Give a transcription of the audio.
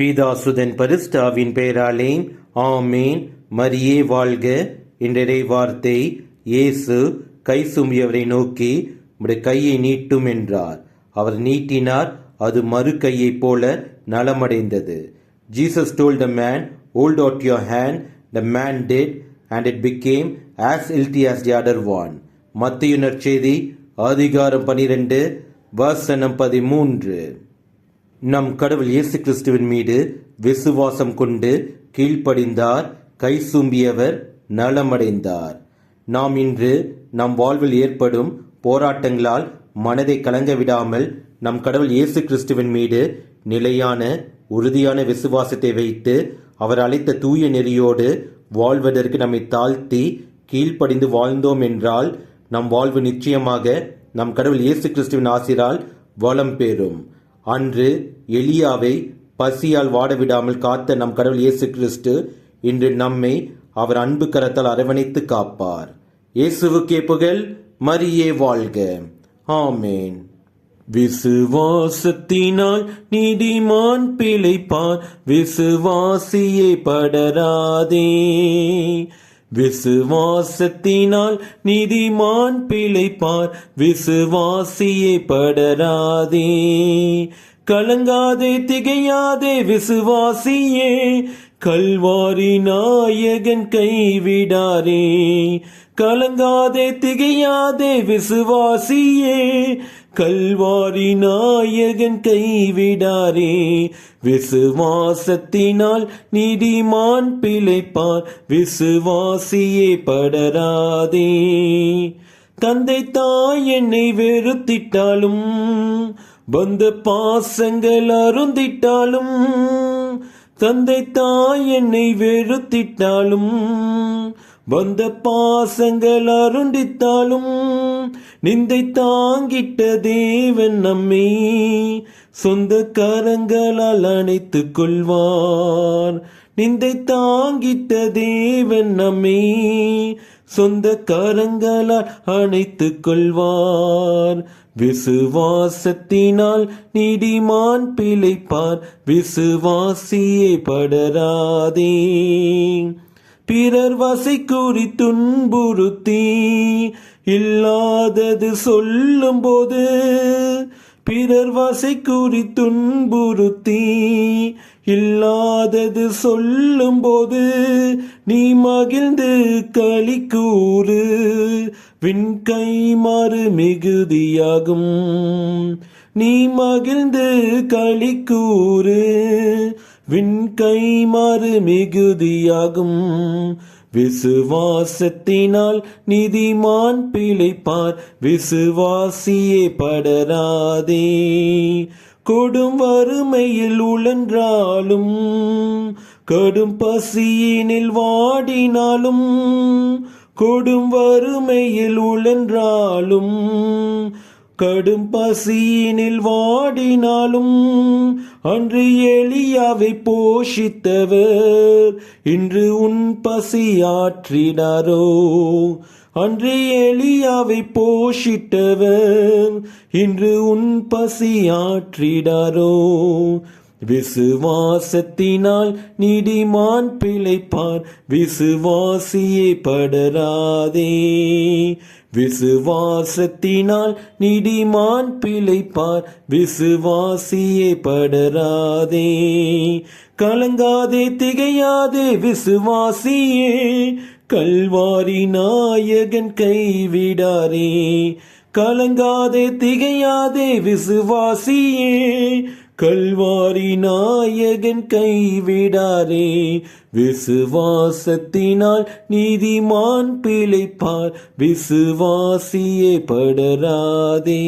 பீதாசுதன் பரிஸ்டாவின் பெயராலே ஆமேன். மரியே வாழ்க. என்றரை வார்த்தை இயேசு கை சுமியவரை நோக்கி உடைய கையை நீட்டும் என்றார். அவர் நீட்டினார் அது மறு கையைப் போல நலமடைந்தது. Jesus told the man hold out your hand the man did and it became as healthy as the other one மத்திய நற்செய்தி அதிகாரம் பனிரெண்டு வசனம் பதிமூன்று. நம் கடவுள் இயேசு கிறிஸ்துவின் மீது விசுவாசம் கொண்டு கீழ்ப்படிந்தார் கை சூம்பியவர் நலமடைந்தார். நாம் இன்று நம் வாழ்வில் ஏற்படும் போராட்டங்களால் மனதை கலங்க விடாமல் நம் கடவுள் இயேசு கிறிஸ்துவின் மீது நிலையான உறுதியான விசுவாசத்தை வைத்து அவர் அழைத்த தூய நெறியோடு வாழ்வதற்கு நம்மை தாழ்த்தி கீழ்ப்படிந்து வாழ்ந்தோம் என்றால் நம் வாழ்வு நிச்சயமாக நம் கடவுள் இயேசு கிறிஸ்துவின் ஆசிரால் வளம் பெறும். அன்று எலியாவை பசியால் வாடவிடாமல் காத்த நம் கடவுள் இயேசு கிறிஸ்து இன்று நம்மை அவர் அன்பு கரத்தால் அரவணைத்து காப்பார். இயேசுவுக்கே புகழ் மரியே வாழ்க. ஆமேன். விசுவாசத்தினால் நீதிமான் பிழைப்பார் விசுவாசியே படராதே. விசுவாசத்தினால் நீதிமான் பிழைப்பார். விசுவாசியே படராதே. கலங்காதே திகையாதே விசுவாசியே. கல்வாரி நாயகன் கைவிடாரே கலங்காதே திகையாதே விசுவாசியே. கல்வாரி நாயகன் கைவிடாரே விசுவாசத்தினால் நீதிமான் பிழைப்பார் விசுவாசியே படராதே. தந்தை தாய் என்னை வெறுத்திட்டாலும் வந்த பாசங்கள் அருந்திட்டாலும் தந்தை தாய் என்னை வெறுத்திட்டாலும் வந்த பாசங்கள் அருண்டித்தாலும் நிந்தை தாங்கிட்ட தேவன் நம்மை சொந்த கரங்களால் அணைத்துக் கொள்வார். நிந்தை தாங்கிட்ட தேவன் நம்மை சொந்த கரங்களால் அணைத்துக் கொள்வார். விசுவாசத்தினால் நீடிமான் பிழைப்பார். விசுவாசியே படராதே. பிறர் வசை கூறி துன்புறுத்தி. இல்லாதது சொல்லும் போது பிறர் வாசை கூறி துன்புறுத்தி இல்லாதது சொல்லும் போது நீ மகிழ்ந்து களி கூறு. விண்கை மாறு மிகுதியாகும். நீ மகிழ்ந்து களி கூறு. விண்கை மாறு மிகுதியாகும். விசுவாசத்தினால் நிதிமான் பிழைப்பார். விசுவாசியே படராதே. கொடும் வறுமையில் உழன்றாலும் கடும் பசியினில் வாடினாலும் கொடும் வறுமையில் உழன்றாலும் கடும் பசியினில் வாடினாலும் அன்று எளியாவை போஷித்தவர் இன்று உன் பசியாற்றினாரோ? அன்று எளியாவை போஷித்தவர் இன்று உன் பசியாற்றினாரோ? விசுவாசத்தினால் நீடிமான் பிழைப்பார். விசுவாசியை படராதே. விசுவாசத்தினால் நீடிமான் பிழைப்பார். விசுவாசியை படராதே. கலங்காதே திகையாதே விசுவாசியே. கல்வாரி நாயகன் கைவிடாரே. கலங்காதே திகையாதே விசுவாசியே. கல்வாரி நாயகன் கைவிடாரே விசுவாசத்தினால் நீதிமான் பிழைப்பார் விசுவாசியே படராதே.